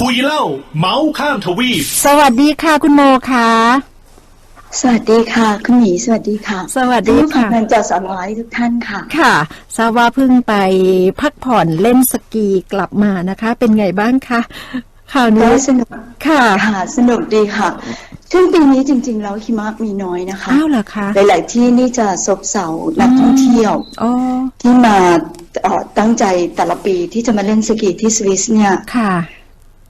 คุยเล่า เมาส์ข้ามทวีป สวัสดีค่ะคุณโมค่ะ สวัสดีค่ะคุณหมีสวัสดีค่ะสวัสดีท่านผู้ฟังค่ะทางจอสอนร้อยทุกท่านค่ะ ค่ะทราบว่าเพิ่งไปพักผ่อนเล่นสกีกลับมานะคะ เป็นไงบ้างคะ ข่าวก็นี้สนุกค่ะค่ะสนุกดีค่ะ ซึ่งปีนี้จริง ๆ แล้วหิมะมีน้อยนะคะอ้าวเหรอคะหลายๆที่นี่จะซบเซานักท่องเที่ยวอ๋อที่มาเอ่อตั้งใจแต่ละปีที่จะมาเล่นสกีที่สวิสเนี่ยค่ะ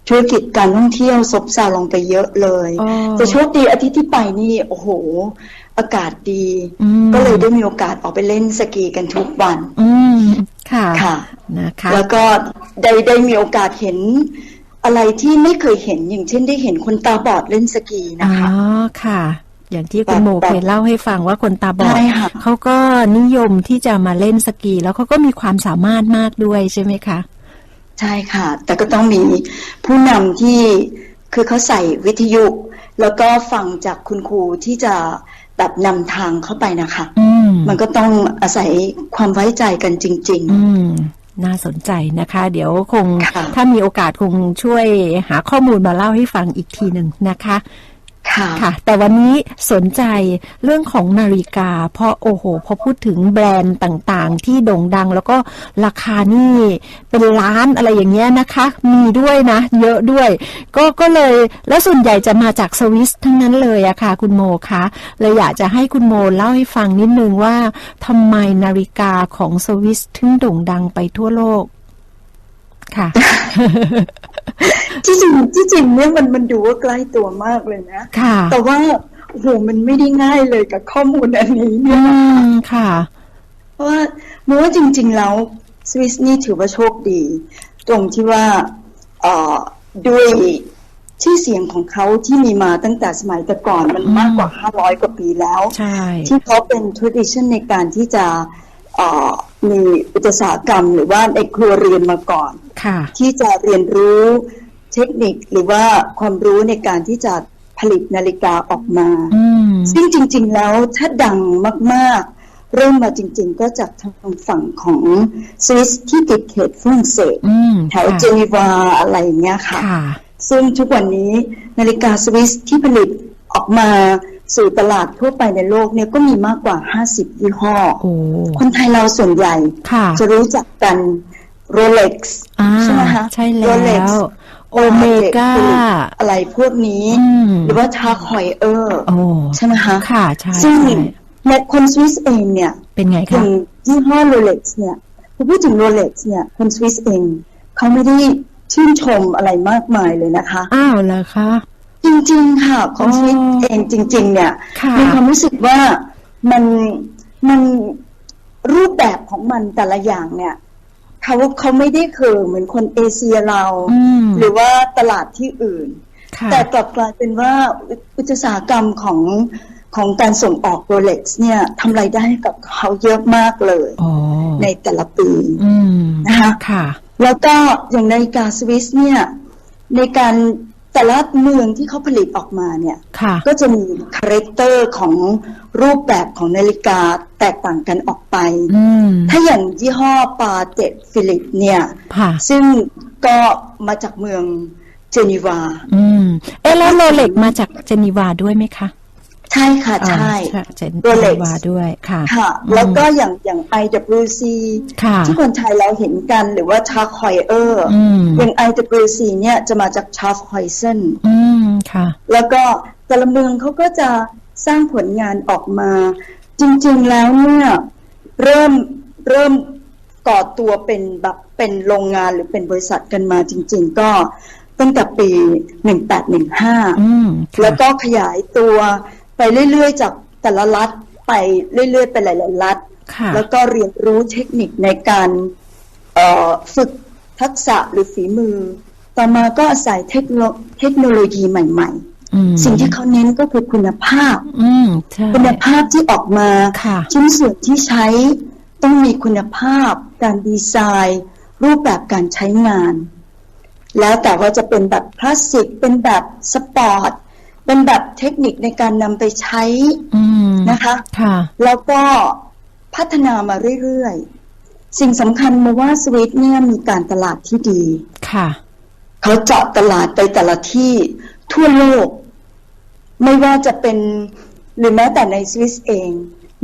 ธุรกิจการท่องเที่ยวซบเซาลงไปเยอะเลยอ๋อแต่โชคดีอาทิตย์ที่ไปนี่โอ้โห อากาศดีอืมก็เลยได้มีโอกาสออกไปเล่นสกีกันทุกวันอืมค่ะค่ะนะคะแล้วก็ได้ได้มีโอกาสเห็น อะไรที่ไม่เคยเห็นอย่างเช่นได้เห็นคนตาบอดเล่นสกีอ๋นะอคะค่ะ อย่างที่คุณแบบโมแบบเคยเล่าให้ฟังว่าคนตาบอดใช่ค่ะเขาก็นิยมที่จะมาเล่นสกี แล้วเขาก็มีความสามารถมากด้วยใช่ไหมคะ ใช่ค่ะ แต่ก็ต้องมีผู้นำที่คือเขาใส่วิทยุ แล้วก็ฟังจากคุณครูที่จะแบบนำทางเข้าไปนะคะอืมมันก็ต้องอาศัยความไว้ใจกันจริงอืม น่าสนใจนะคะ เดี๋ยวคงค่ะถ้ามีโอกาสคงช่วยหาข้อมูลมาเล่าให้ฟังอีกทีหนึ่งนะคะๆ ค่ะ แต่วันนี้สนใจเรื่องของนาฬิกา เพราะโอ้โหพอพูดถึงแบรนด์ต่างๆ ที่โด่งดัง แล้วก็ราคานี่เป็นล้านอะไรอย่างเงี้ยนะคะ มีด้วยนะ เยอะด้วย ก็ก็เลยแล้วส่วนใหญ่จะมาจากสวิสทั้งนั้นเลยอะค่ะ คุณโมคะเลยอยากจะให้คุณโมเล่าให้ฟังนิดนึงว่าทำไมนาฬิกาของสวิสถึงโด่งดังไปทั่วโลก ค่ะที่จริงที่จริงเนี่ยมันมันดูว่าใกล้ตัวมากเลยนะค่ะ แต่ว่าโอ้โหมันไม่ได้ง่ายเลยกับข้อมูลอันนี้อืเนี่ยมค่ะ เพราะว่าเมื่อว่าจริง ๆ แล้วสวิสนี่ถือว่าโชคดี ตรงที่ว่าเอ่อด้วยชื่อเสียงของเขาที่มีมาตั้งแต่สมัยแต่ก่อนมันอืมมากกว่า 500 กว่าปีแล้วใช่ที่เขาเป็น tradition ในการที่จะเอ่อ มีอุตสาหกรรมหรือว่าในครัวเรือนมาก่อนค่ะที่จะเรียนรู้เทคนิคหรือว่าความรู้ในการที่จะผลิตนาฬิกาออกมาอืมซึ่งจริง ๆ แล้วถ้าดังมาก ๆ เริ่มมาจริง ๆ ก็จากทางฝั่งของสวิสที่ติดเขตฝรั่งเศสอืมแถวค่ะเจนีวาอะไรอย่างเงี้ยค่ะค่ะ ซึ่งทุกวันนี้นาฬิกาสวิสที่ผลิตออกมา สู่ตลาดทั่วไปในโลกเนี่ยก็มีมากกว่า 50 ยี่ห้อโอ้คนไทยเราส่วนใหญ่ค่ะจะรู้จักกันโรเล็กซ์อ่าใช่ไหมคะใช่แล้ Rolex วโอเมก้าอะไรพวกนี้อืมหรือว่าทาคอยเออร์โอ้ใช่ไหมคะค่ะใช่ซึ่งใช่ในคนสวิสเองเนี่ย เป็นไงอคะย่างยี่ห้อโรเล็กซ์เนี่ยพอพูดถึงโรเล็กซ์เนี่ยคนสวิสเองเขาไม่ได้ชื่นชมอะไรมากมายเลยนะคะ อ้าวเหรอคะ จริง ๆ ค่ะคนอ๋อสวิสเองจริง ๆ เนี่ยค่ะมีความรู้สึกว่ามันมันรูปแบบของมันแต่ละอย่างเนี่ยเขาเขาไม่ได้เคยเหมือนคนเอเชียเราอืมหรือว่าตลาดที่อื่นค่ะแต่กลับกลายเป็นว่าอุตสาหกรรมของของการส่งออกโรเล็กซ์เนี่ยทำรายได้ให้กับเขาเยอะมากเลยอ๋อในแต่ละปีอืมนะคะค่ะแล้วก็อย่างนาฬิกาสวิสเนี่ยในการ แต่ละเมืองที่เขาผลิตออกมาเนี่ยค่ะก็จะมีคาแรคเตอร์ของรูปแบบของนาฬิกาแตกต่างกันออกไปอืมถ้าอย่างยี่ห้อปาเต็ดฟิลิปเนี่ยค่ะซึ่งก็มาจากเมืองเจนีวา อืม เอ๊ะแล้วโรเล็กมาจากเจนีวาด้วยไหมคะ ใช่ค่ะ ใช่อ่าเจนโรเล็กซ์วาด้วยค่ะค่ะ แล้วก็อย่างอย่าง IWC ค่ะที่คนไทยเราเห็นกันหรือว่าชาคอยเออร์อืมอย่าง IWC เนี่ยจะมาจากชาคอยเซนอืมค่ะแล้วก็แต่ละเมืองเขาก็จะสร้างผลงานออกมา จริง ๆแล้วเนี่ยเริ่มเริ่มก่อตัวเป็นแบบเป็นโรงงานหรือเป็นบริษัทกันมาจริง ๆ ก็ตั้งแต่ปี 1815อืมค่ะแล้วก็ขยายตัว ไปเรื่อย ๆ จากแต่ละรัฐไปเรื่อย ๆ ไปหลายๆรัฐค่ะแล้วก็เรียนรู้เทคนิคในการเอ่อฝึกทักษะหรือฝีมือ ต่อมาก็อาศัยเทคโนเทคโนโลยีใหม่อืมๆสิ่งที่เขาเน้นก็คือคุณภาพอืมใช่คุณภาพที่ออกมาค่ะชิ้นส่วนที่ใช้ต้องมีคุณภาพ การดีไซน์ รูปแบบการใช้งาน แล้วแต่ว่าจะเป็นแบบพลาสติกเป็นแบบสปอร์ต เป็นแบบเทคนิคในการนำไปใช้อืมนะคะค่ะแล้วก็พัฒนามาเรื่อยสิ่งสำคัญมาว่าสวิตเนี่ยมีการตลาดที่ดี ค่ะ เขาเจาะตลาดไปแต่ละที่ทั่วโลก ไม่ว่าจะเป็นหรือแม้แต่ในสวิสเอง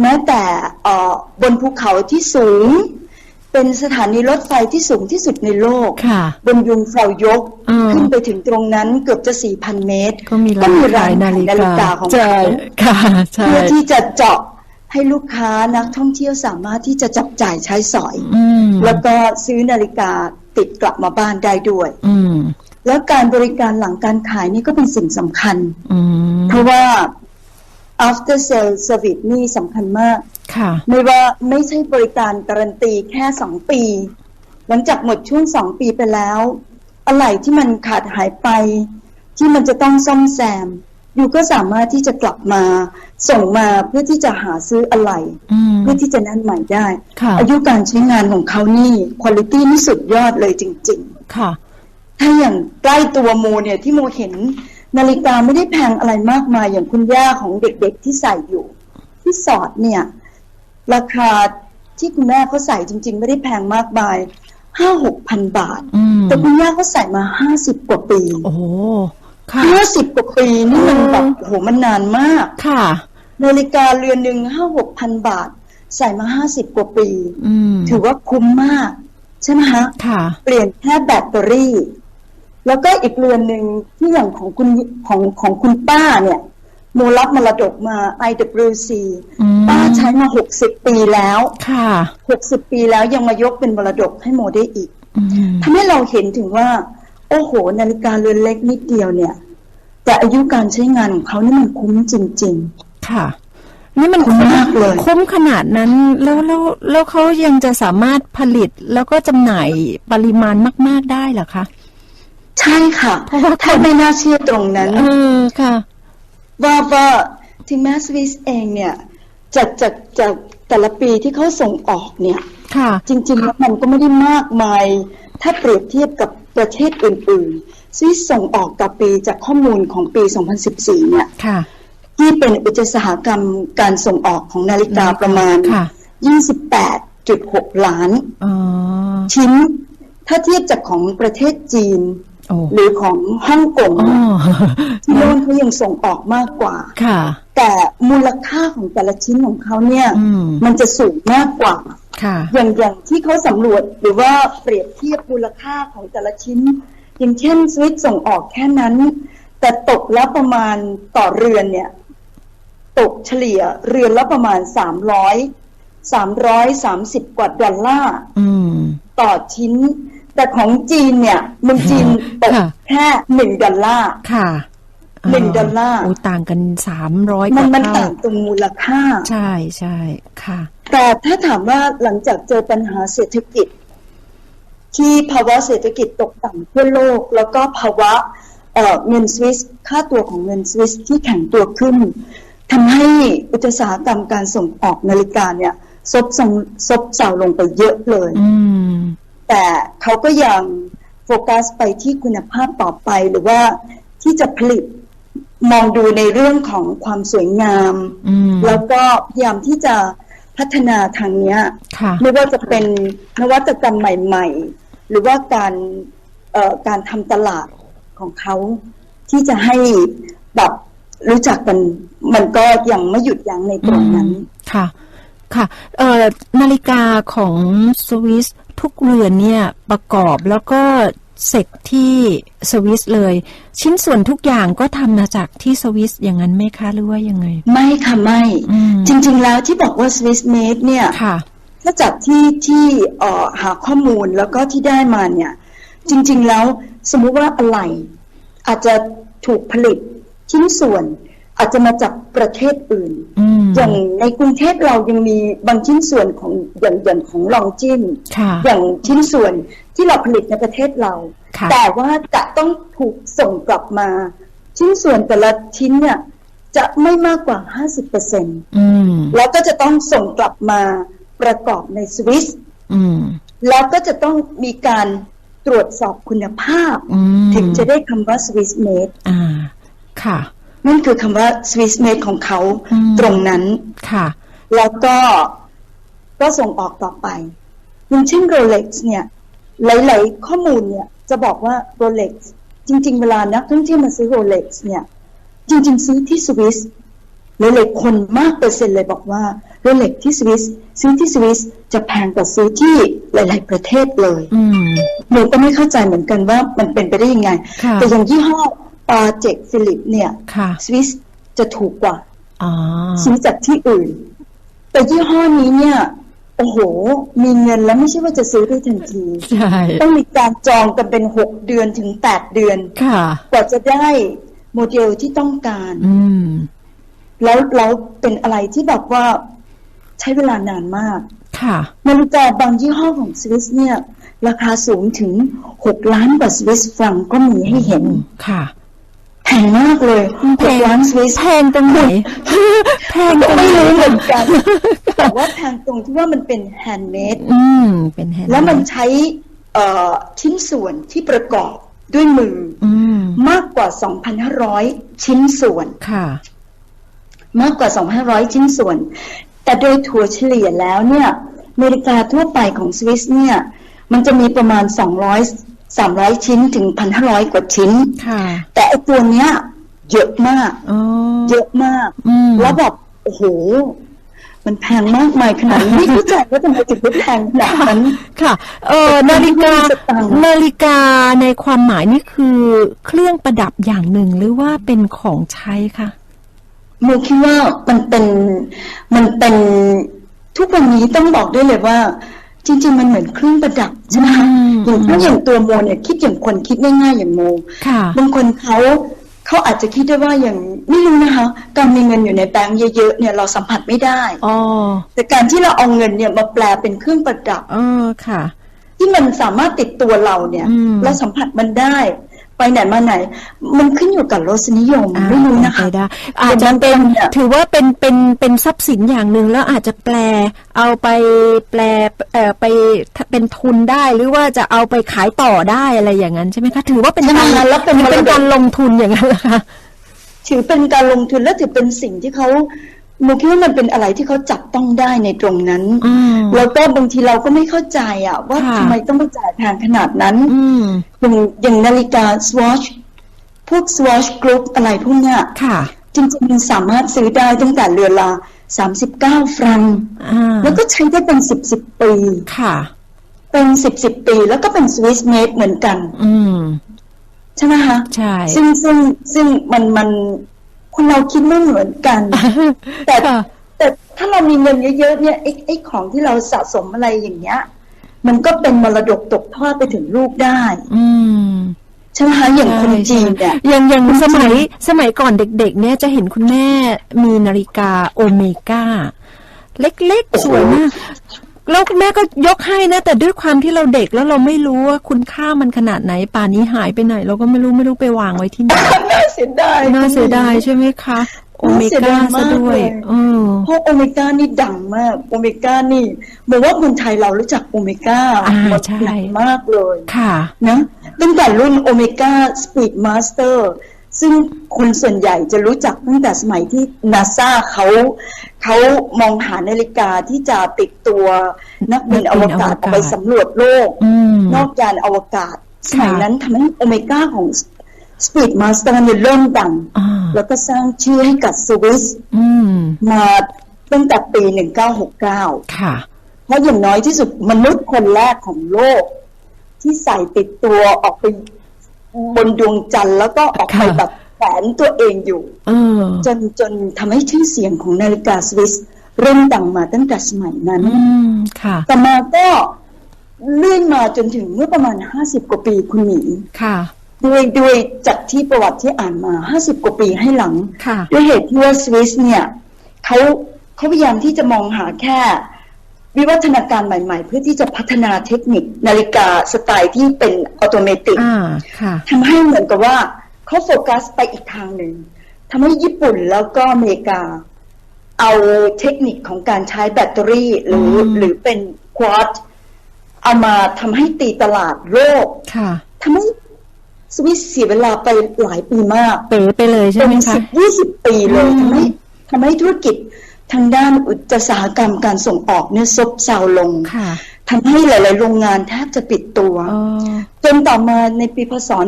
แม้แต่เอ่อบนภูเขาที่สูง เป็นสถานีรถไฟที่สูงที่สุดในโลกค่ะบนยุงเฟลายกอืมขึ้นไปถึงตรงนั้นเกือบจะ 4,000 เมตร ก็มีร้านขายนาฬินาฬิกากาของใช่เขาค่ะใช่เพื่อที่จะเจาะให้ลูกค้านักท่องเที่ยวสามารถที่จะจับจ่ายใช้สอยอืมแล้วก็ซื้อนาฬิกาติดกลับมาบ้านได้ด้วยอืมแล้วการบริการหลังการขายนี่ก็เป็นสิ่งสำคัญอืมเพราะว่า after sale service นี่สำคัญมาก ค่ะ ไม่ว่าไม่ใช่บริการการันตีแค่สองปี หลังจากหมดช่วงสองปีไปแล้ว อะไรที่มันขาดหายไป ที่มันจะต้องซ่อมแซมอยู่ก็สามารถที่จะกลับมาส่งมาเพื่อที่จะหาซื้ออะไรอืมเพื่อที่จะนั่นใหม่ได้ค่ะอายุการใช้งานของเขานี่คุณภาพนี่สุดยอดเลยจริง ๆ ค่ะ ถ้าอย่างใกล้ตัวโมเนี่ยที่โมเห็นนาฬิกาไม่ได้แพงอะไรมากมายอย่างคุณย่าของเด็กๆที่ใส่อยู่ ที่สอดเนี่ย ราคาที่คุณแม่เขาใส่จริง ๆ ไม่ได้แพงมากมายห้าหกพันบาทอืมแต่คุณย่าเขาใส่มาห้าสิบกว่าปี โอ้โหค่ะห้าสิบกว่าปีนี่มันอืมแบบโอ้โหมันนานมาก ค่ะนาฬิกาเรือนหนึ่งห้าหกพันบาท ใส่มาห้าสิบกว่าปีอืมถือว่าคุ้มมาก ใช่ไหมคะค่ะ เปลี่ยนแค่แบตเตอรี่ แล้วก็อีกเรือนหนึ่งที่อย่างของคุณของของคุณป้าเนี่ยโมรับมรดกมา IWC อืมป้า ใช้มาหกสิบปีแล้วค่ะหกสิบปีแล้วยังมายกเป็นมรดกให้โมได้อีกอืมทำให้เราเห็นถึงว่า โอ้โห นาฬิกาเรือนเล็กนิดเดียวเนี่ย แต่อายุการใช้งานของเขานี่มันคุ้มจริงค่ะนี่มันคุ้มมากเลยคุ้มขนาดนั้นแล้วแล้วแล้วเขายังจะสามารถผลิตแล้วก็จำหน่ายปริมาณมาก ๆได้เหรอคะๆใช่ค่ะเพราะว่าถ้าไม่น่าเชื่อตรงนั้นเออค่ะว่าว่าถึงแม้สวิสเองเนี่ย จากจากจากแต่ละปีที่เขาส่งออกเนี่ยค่ะจริงๆแล้วมันก็ไม่ได้มากมาย ถ้าเปรียบเทียบกับประเทศอื่นๆสวิสส่งออกต่อปีจากข้อมูลของปี 2014 เนี่ยค่ะที่เป็นอุตสาหกรรมการส่งออกของนาฬิกาประมาณค่ะ28.6 ล้านอ๋อชิ้น ถ้าเทียบจากของประเทศจีนโอ้ หรือของฮ่องกงอ๋อที่โน่นเขายังส่งออกมากกว่าค่ะ แต่มูลค่าของแต่ละชิ้นของเขาเนี่ยอืมมันจะสูงมากกว่าค่ะอย่างอย่างที่เขาสำรวจหรือว่าเปรียบเทียบมูลค่าของแต่ละชิ้น อย่างเช่นสวิตส่งออกแค่นั้น แต่ตกละประมาณต่อเรือนเนี่ย ตกเฉลี่ยเรือนละประมาณสามร้อยสามร้อยสามสิบกว่าดอลลาร์อืมต่อชิ้น แต่ของจีนเนี่ยเมืองจีนตกค่ะแค่หนึ่งดอลลาร์ค่ะหนึ่งดอลลาร์โอ้ต่างกันสามร้อยกมันว่ามันเท่าต่างตรงมูลค่า ใช่ใช่ค่ะ แต่ถ้าถามว่าหลังจากเจอปัญหาเศรษฐกิจ ที่ภาวะเศรษฐกิจตกต่ำทั่วโลก แล้วก็ภาวะเอ่อเงินสวิสค่าตัวของเงินสวิสที่แข็งตัวขึ้นทำให้อุตสาหกรรมการส่งออกนาฬิกาเนี่ยซบเซาซบเซาลงไปเยอะเลยอืม แต่เขาก็ยังโฟกัสไปที่คุณภาพต่อไปหรือว่าที่จะผลิตมองดูในเรื่องของความสวยงามอืมแล้วก็พยายามที่จะพัฒนาทางเนี้ยค่ะไม่ว่าจะเป็นนวัตกรรมใหม่ ๆ หรือว่าการเอ่อการทำตลาดของเขาที่จะให้แบบรู้จักกันมันก็ยังไม่หยุดยั้งในตรงนั้นอืมค่ะ ค่ะ เอ่อนาฬิกาของสวิส ทุกเรือนเนี่ยประกอบแล้วก็เสร็จที่สวิสเลย ชิ้นส่วนทุกอย่างก็ทำมาจากที่สวิสอย่างนั้นไหมคะหรือว่ายังไง ไม่ค่ะไม่อืมจริง ๆ แล้วที่บอกว่า Swiss made เนี่ยค่ะถ้าจากที่ที่เอ่อหาข้อมูลแล้วก็ที่ได้มาเนี่ย จริง ๆ แล้วสมมุติว่าอะไรอาจจะถูกผลิตชิ้นส่วน อาจจะมาจากประเทศอื่นอืมอย่างในกรุงเทพเรายังมีบางชิ้นส่วนของอย่างอย่างของลองจิ้มค่ะอย่างชิ้นส่วนที่เราผลิตในประเทศเราค่ะแต่ว่าจะต้องถูกส่งกลับมา ชิ้นส่วนแต่ละชิ้นเนี่ยจะไม่มากกว่า 50%อืมแล้วก็จะต้องส่งกลับมาประกอบในสวิสอืมแล้วก็จะต้องมีการตรวจสอบคุณภาพอืมถึงจะได้คำว่า Swiss made อ่า ค่ะ นั่นคือคำว่า Swiss made ของเขาอืมตรงนั้นค่ะ แล้วก็ก็ส่งออกต่อไปอย่างเช่นโรเล็กซ์เนี่ย หลาย ๆ ข้อมูลเนี่ย จะบอกว่าโรเล็กซ์จริง ๆ เวลานักท่องเที่ยวมาซื้อโรเล็กซ์เนี่ย จริง ๆ ซื้อที่สวิสหลายๆคนมากเปอร์เซ็นต์เลยบอกว่าโรเล็กที่สวิสซื้อที่สวิสจะแพงกว่าซื้อที่หลาย ๆ ประเทศเลยอืมหนูก็ไม่เข้าใจเหมือนกันว่ามันเป็นไปได้ยังไงค่ะแต่อย่างยี่ห้อ ปาเจกฟิลิปเนี่ยค่ะสวิสจะถูกกว่าอ๋อซื้อจากที่อื่น แต่ยี่ห้อนี้เนี่ย โอ้โห มีเงินแล้วไม่ใช่ว่าจะซื้อได้ทันทีใช่ต้องมีการจองกันเป็นหกเดือนถึงแปดเดือนค่ะกว่าจะได้โมเดลที่ต้องการอืมแล้วแล้วเป็นอะไรที่แบบว่าใช้เวลานานมาก ค่ะนาฬิกาบางยี่ห้อของสวิสเนี่ย ราคาสูงถึงหกล้านกว่าสวิสฟรังก์ก็มีให้เห็น ค่ะ แพงมากเลยหกล้านสวิสแพงตรงไหนแพงตรงไหนไม่รู้เหมือนกันแต่ว่าแพงตรงที่ว่ามันเป็นแฮนด์เมดอืมเป็นแฮนด์แล้วมันใช้เอ่อชิ้นส่วนที่ประกอบด้วยมืออืมมากกว่า 2,500 ชิ้นส่วนค่ะ มากกว่า 2,500 ชิ้นส่วน แต่โดยถั่วเฉลี่ยแล้วเนี่ยอเมริกาทั่วไปของสวิสเนี่ย มันจะมีประมาณ 200 300ชิ้นถึง1,500กว่าชิ้นค่ะแต่ไอตัวเนี้ย เยอะมากอ๋อเยอะมากอืมแล้วแบบโอ้โห มันแพงมากมายขนาดนี้ไม่เข้าใจว่าทำไมถึงได้แพงขนาดนั้น ค่ะ เออนาฬิกาไม่มีสตังค์นาฬิกาในความหมายนี่คือเครื่องประดับอย่างหนึ่งหรือว่าเป็นของใช้คะโมคิดว่ามันเป็นมันเป็นทุกวันนี้ต้องบอกด้วยเลยว่า จริงๆมันเหมือนเครื่องประดับใช่ไหมคะอืมอย่างถ้าอย่างตัวโมเนี่ยคิดอย่างคนคิดง่ายๆอย่างโมค่ะบางคนเขาเขาอาจจะคิดได้ว่าอย่างไม่รู้นะคะ การมีเงินอยู่ในแบงก์เยอะๆเนี่ยเราสัมผัสไม่ได้อ๋อแต่การที่เราเอาเงินเนี่ยมาแปลเป็นเครื่องประดับเออค่ะ ที่มันสามารถติดตัวเราเนี่ยอืมเราสัมผัสมันได้ ไปไหนมาไหน มันขึ้นอยู่กับรสนิยมอ่าไม่รู้นะคะไปได้อาจจะเป็นอย่างบางคนเนี่ยถือว่าเป็นเป็นเป็นทรัพย์สินอย่างหนึ่งแล้วอาจจะแปลเอาไปแปลเอ่อไปเป็นทุนได้หรือว่าจะเอาไปขายต่อได้อะไรอย่างนั้นใช่ไหมคะถือว่าเป็นใช่การค่ะแล้วเป็นถือเป็นมรดกการลงทุนอย่างนั้นเหรอคะถือเป็นการลงทุนและถือเป็นสิ่งที่เขา โมคิดว่ามันเป็นอะไรที่เขาจับต้องได้ในตรงนั้นอืมแล้วก็บางทีเราก็ไม่เข้าใจอะ ว่าค่ะทำไมต้องไปจ่ายแพงขนาดนั้นอืมอย่างอย่างนาฬิกา Swatch พวก Swatch Group อะไรพวกเนี้ยค่ะจริงๆมันสามารถซื้อได้ตั้งแต่เรือละ39ฟรังก์อ่าแล้วก็ใช้ได้เป็น10 10ปีค่ะ เป็น10 10ปีแล้วก็เป็น Swiss made เหมือนกัน อืมใช่ไหมคะใช่ซึ่งซึ่งซึ่งมันมัน คนเราคิดไม่เหมือนกัน แต่ค่ะแต่ถ้าเรามีเงินเยอะๆเนี่ยไอ้ไอ้ของที่เราสะสมอะไรอย่างเงี้ย มันก็เป็นมรดกตกทอดไปถึงลูกได้ อืมใช่ไหมคะอย่างคนจีนเนี่ยอย่างอย่างคนจีนสมัยสมัยก่อนเด็ก ๆ เนี่ยจะเห็นคุณแม่มีนาฬิกาโอเมก้าเล็กๆ สวยมาก แล้วคุณแม่ก็ยกให้นะ แต่ด้วยความที่เราเด็กแล้วเราไม่รู้ว่าคุณค่ามันขนาดไหน ป่านนี้หายไปไหน เราก็ไม่รู้ไม่รู้ไปวางไว้ที่ไหนน่าเสียดายน่าเสียดายใช่ไหมคะโอเมก้าซะด้วยเออเพราะโอเมก้านี่ดังมาก โอเมก้านี่บอกว่าคนไทยเรารู้จักโอเมก้าอ่ามาใช่นานมากเลย ค่ะ นะตั้งแต่รุ่นโอเมก้าสปีดมาสเตอร์ ซึ่งคนส่วนใหญ่จะรู้จักตั้งแต่สมัยที่นาซาเขาเขามองหานาฬิกาที่จะติดตัวนักบินอวกาศนักบินอวกาศออกไปสำรวจโลกอืมนอกยานอวกาศ สมัยค่ะนั้นทำให้โอเมก้าของสปีดมาสเตอร์เนี่ยเริ่มดังอ่าแล้วก็สร้างชื่อให้กับสวิสอืมมาตั้งแต่ปี 1969 ค่ะ เพราะอย่างน้อยที่สุดมนุษย์คนแรกของโลก ที่ใส่ติดตัวออกไป บนดวงจันทร์แล้วก็ออกไปค่ะแบบแฝงตัวเองอยู่เออจนจนทำให้ชื่อเสียงของนาฬิกาสวิสเริ่มดังมาตั้งแต่สมัยนั้นอืมค่ะต่อมาก็เลื่อนมาจนถึงเมื่อประมาณ50กว่าปีคุณหมีค่ะด้วยด้วยจากที่ประวัติที่อ่านมา50กว่าปีให้หลังค่ะด้วยเหตุที่ว่าสวิสเนี่ยเขาเขาพยายามที่จะมองหาแค่ วิวัฒนาการใหม่ ๆ เพื่อที่จะพัฒนาเทคนิคนาฬิกาสไตล์ที่เป็นอัตโนมัติอ่าค่ะทำให้เหมือนกับว่าเขาโฟกัสไปอีกทางหนึ่งทำให้ญี่ปุ่นแล้วก็อเมริกา เอาเทคนิคของการใช้แบตเตอรี่หรืออืมหรือเป็นควอตเอามาทำให้ตีตลาดโลกค่ะทำให้สวิสเสียเวลาไปหลายปีมากเป๋ไปเลยใช่เป็ไหมนคะสิบยี่สิบปีเลยอืมทำให้ทำให้ธุรกิจ ทางด้านอุตสาหกรรมการส่งออกเนี่ยซบเซาลงค่ะทำให้หลาย ๆ โรงงานแทบจะปิดตัวอ๋อจนต่อมาในปีพศ 18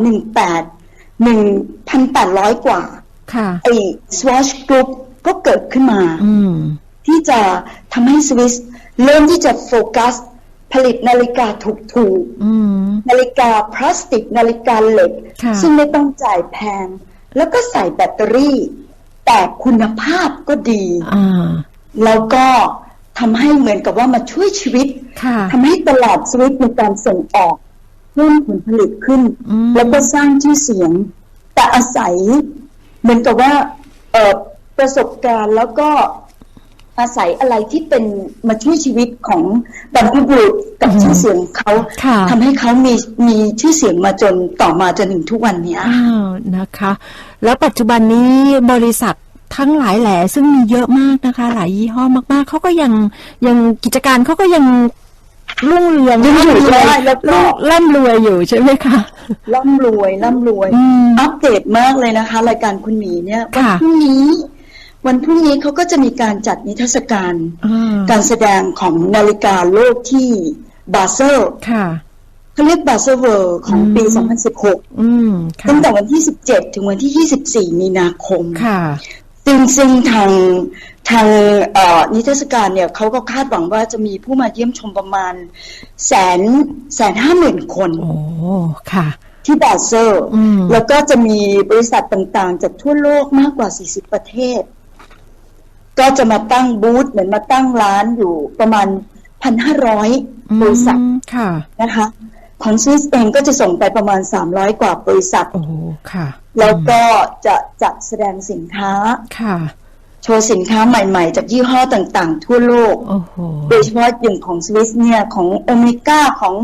1,800 กว่าค่ะไอ้ Swatch Group ก็เกิดขึ้นมาอืมที่จะทำให้สวิสเริ่มที่จะโฟกัสผลิตนาฬิกาถูกอืมๆนาฬิกาพลาสติก นาฬิกาเหล็กค่ะซึ่งไม่ต้องจ่ายแพง แล้วก็ใส่แบตเตอรี่ แต่คุณภาพก็ดีอ่าแล้วก็ทำให้เหมือนกับว่ามาช่วยชีวิตค่ะทำให้ตลาดสวิตมีการส่งออกเพิ่มผลผลิตขึ้นอืมแล้วก็สร้างชื่อเสียง แต่อาศัยเหมือนกับว่าเอ่อประสบการณ์แล้วก็ อาศัยอะไรที่เป็นมาช่วยชีวิตของบรรพบุรุษกับชื่อเสียงของเขาค่ะทำให้เขามีมีชื่อเสียงมาจนต่อมาจนถึงทุกวันเนี้ยอ้าวนะคะ แล้วปัจจุบันนี้บริษัททั้งหลายแหล่ซึ่งมีเยอะมากนะคะ หลายยี่ห้อมากๆเขาก็ยังยังกิจการเขาก็ยังรุ่งเรืองยังอยู่ร่ำรวยได้แล้วก็ร่ำรวยอยู่ใช่ไหมคะร่ำรวยร่ำรวยอืมอัปเดตมากเลยนะคะ รายการคุณหมีเนี่ยวันค่ะพรุ่งนี้ วันพรุ่งนี้เขาก็จะมีการจัดนิทรรศการอ่าการแสดงของนาฬิกาโลกที่บาเซลค่ะเขาเรียกบาเซลเวิร์ของปี 2016อืมค่ะตั้งแต่วันที่ 17 ถึงวันที่ 24 มีนาคมค่ะซึ่งซึ่งทางทางเอ่อนิทรรศการเนี่ยเขาก็คาดหวังว่าจะมีผู้มาเยี่ยมชมประมาณแสนแสนห้าหมื่นคน โอ้ ค่ะ ที่บาเซลอืมแล้วก็จะมีบริษัทต่างๆ จากทั่วโลกมากกว่า 40 ประเทศ ก็จะมาตั้งบูธเหมือนมาตั้งร้านอยู่ประมาณ1,500บริษัทอืมค่ะนะคะของสวิสเองก็จะส่งไปประมาณ 300 กว่าบริษัทโอ้ค่ะ แล้วก็จะจัดแสดงสินค้าค่ะ โชว์สินค้าใหม่ๆ จากยี่ห้อต่างๆ ทั่วโลกโอ้โหโดยเฉพาะอย่างของสวิสเนี่ย ของโอเมก้าของ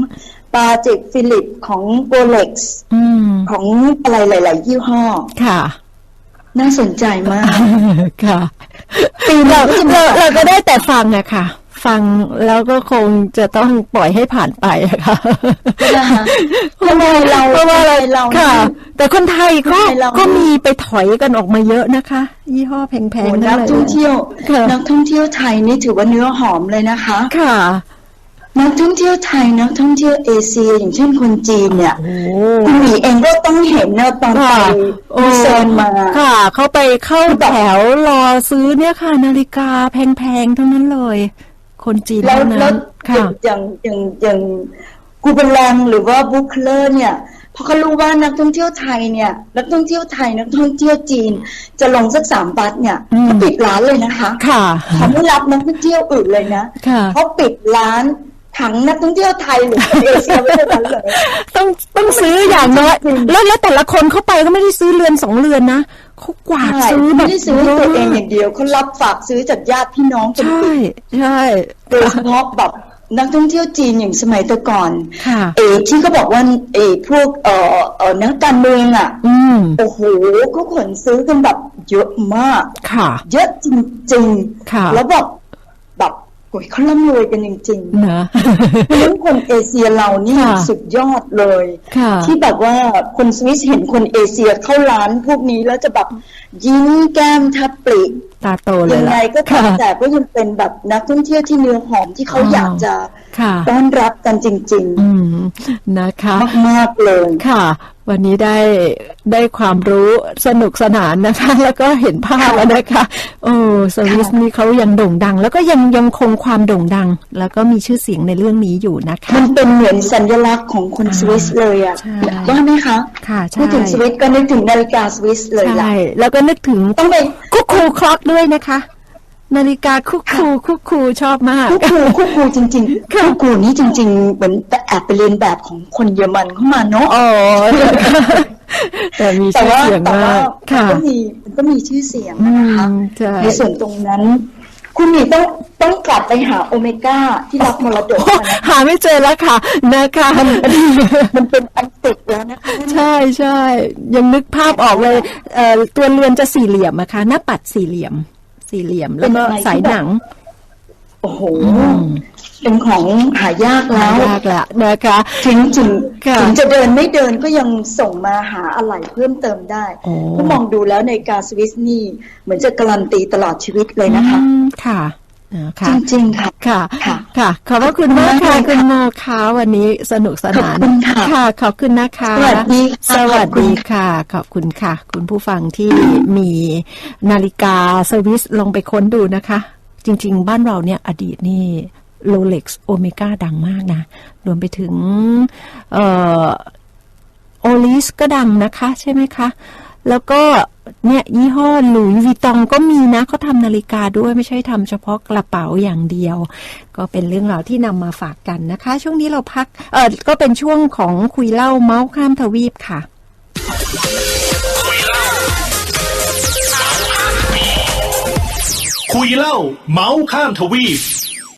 ปาเจกฟิลิปของโกเล็กซ์อืมของอะไรหลาย ๆ ยี่ห้อค่ะ น่าสนใจมากค่ะ ปีหเราน้าก็จะมีเราเราก็ได้แต่ฟังอะค่ะ ฟังแล้วก็คงจะต้องปล่อยให้ผ่านไปอะค่ะนะคะเพราะว่าเราเพราะว่าเราเราค่ะ แต่คนไทยก็คนไทยเราก็มีไปถอยกันออกมาเยอะนะคะ ยี่ห้อแพงโอ้ๆนันั่กนเลยท่องเที่ยวค่ะนักท่องเที่ยวไทยนี่ถือว่าเนื้อหอมเลยนะคะ ค่ะ นักท่องเที่ยวไทยนักท่องเที่ยวเอเชียอย่างเช่นคนจีนเนี่ยโอ้คุณหมีเองก็ต้องเห็นนะตอนไปค่ะโอ้ดิเซนมาค่ะ เขาไปเข้าแถวรอซื้อเนี่ยค่ะ นาฬิกาแพงๆทั้งนั้นเลย คนจีนแล้วเท่าแล้นั้วนค่ะอย่างอย่างอย่างกูเบลังหรือว่าบุคเลอร์เนี่ยพอเขารู้ว่านักท่องเที่ยวไทยเนี่ยนักท่องเที่ยวไทยนักท่องเที่ยวจีน จะลงสักสามบัตเนี่ยอืมเขาปิดร้านเลยนะคะค่ะเขาไม่รับนักท่องเที่ยวอื่นเลยนะค่ะเขาปิดร้าน ขังนักท่องเที่ยวไทยหรือคนเอเชียไว้ในนั้นเลยต้องต้องซื้ออย่างน้อยจริงแล้วแล้วแต่ละคนเข้าไปก็ไม่ได้ซื้อเรือนสองเรือนนะเขากวาดใช่ซื้อแบไม่บได้ซื้อตัวเองอย่างเดียวเขารับฝากซื้อจากญาติพี่น้องเป็นใช่ปิดใช่โดยเฉพาะแบบนักท่องเที่ยวจีนอย่างสมัยแต่ก่อนค่ะเอที่เขาบอกว่าเอพวกเอ่อเอ่อนักการเมืองอะอืมโอ้โหเขาขนซื้อกันแบบเยอะมาก ค่ะ เยอะจริงค่ะๆแล้วแบบแบบ โอ้ยเขาร่ำรวยกันจริงๆนะเพราะฉะนั้นคนเอเชียเรานี่ค่ะสุดยอดเลยค่ะที่แบบว่าคนสวิสเห็นคนเอเชียเข้าร้านพวกนี้แล้วจะแบบยิ้มแก้มทับปริตาโตเลยยังไงล่ะก็ตามค่ะแต่ก็ยังเป็นแบบนักท่องเที่ยวที่เนื้อหอมที่เขาอ๋อออยากจะค่ะต้อนรับกันจริงอืมนะคะๆมากๆเลยค่ะ วันนี้ได้ได้ความรู้สนุกสนานนะคะ แล้วก็เห็นภาพแล้วนะคะ โอ้สวิสนี่เขายังโด่งดัง แล้วก็ยังยังคงความโด่งดัง แล้วก็มีชื่อเสียงในเรื่องนี้อยู่นะคะมันเป็นเหมือนสัญลักษณ์ของคนสวิสเลยอะใช่ว่าไหมคะค่ะใช่พูดถึงสวิสก็นึกถึงนาฬิกาสวิสเลยล่ะใช่แล้วก็นึกถึงต้องไปคุกคูคล็อกด้วยนะคะ นาฬิกาคุกคูคุกคูชอบมากคู่ครูคู่ครูจริงๆคู่ครูนี่จริง ๆ เหมือนแอบไปเรียนแบบของคนเยอรมันเข้ามาเนาะอ๋อแต่มีแต่ชื่อว่าเสียงแต่มาว่ากมันค่ะก็มีมันก็มีชื่อเสียงอืนะคะมใช่ในส่วนตรงนั้น คุณหมีต้องต้องกลับไปหาโอเมก้าที่รับมรดกมานะหาไม่เจอแล้วค่ะ นะคะมันเป็นอันติดแล้วนะคะใช่ใช่ยังนึกภาพออกเลยเอ่อตัวเรือนจะสี่เหลี่ยมอะค่ะหน้าปัดสี่เหลี่ยม สี่เหลี่ยมแล้วก็สายหนัง โอ้โหเป็นของหายากแล้วยากละนะคะถึงถึงค่ะถึงจะเดินไม่เดินก็ยังส่งมาหาอะไรเพิ่มเติมได้โอ้ก็มองดูแล้วในกาสวิสนี่ เหมือนจะการันตีตลอดชีวิตเลยนะคะอืมค่ะนะคะ จริงๆค่ะค่ะค่ะ ค่ะ ขอบพระคุณมากค่ะขอบคุณมากเลยค่ะคุณโมคะวันนี้สนุกสนานขอบคุณค่ะค่ะ ขอบคุณนะคะ สวัสดีค่ะสวัสดีขอบคุณค่ะ ขอบคุณค่ะ คุณผู้ฟังที่มีนาฬิกาเซอร์วิสลองไปค้นดูนะคะ จริง ๆ บ้านเราเนี่ยอดีตนี่โรเล็กซ์โอเมก้าดังมากนะ รวมไปถึงเอ่อโอลิสก็ดังนะคะ ใช่ไหมคะ แล้วก็เนี่ยยี่ห้อหลุยส์วิตองก็มีนะเขาทำนาฬิกาด้วยไม่ใช่ทำเฉพาะกระเป๋าอย่างเดียว ก็เป็นเรื่องราวที่นำมาฝากกันนะคะ ช่วงนี้เราพักเออก็เป็นช่วงของคุยเล่าเมาส์ข้ามทวีปค่ะคุยเล่าเมาส์ข้ามทวีป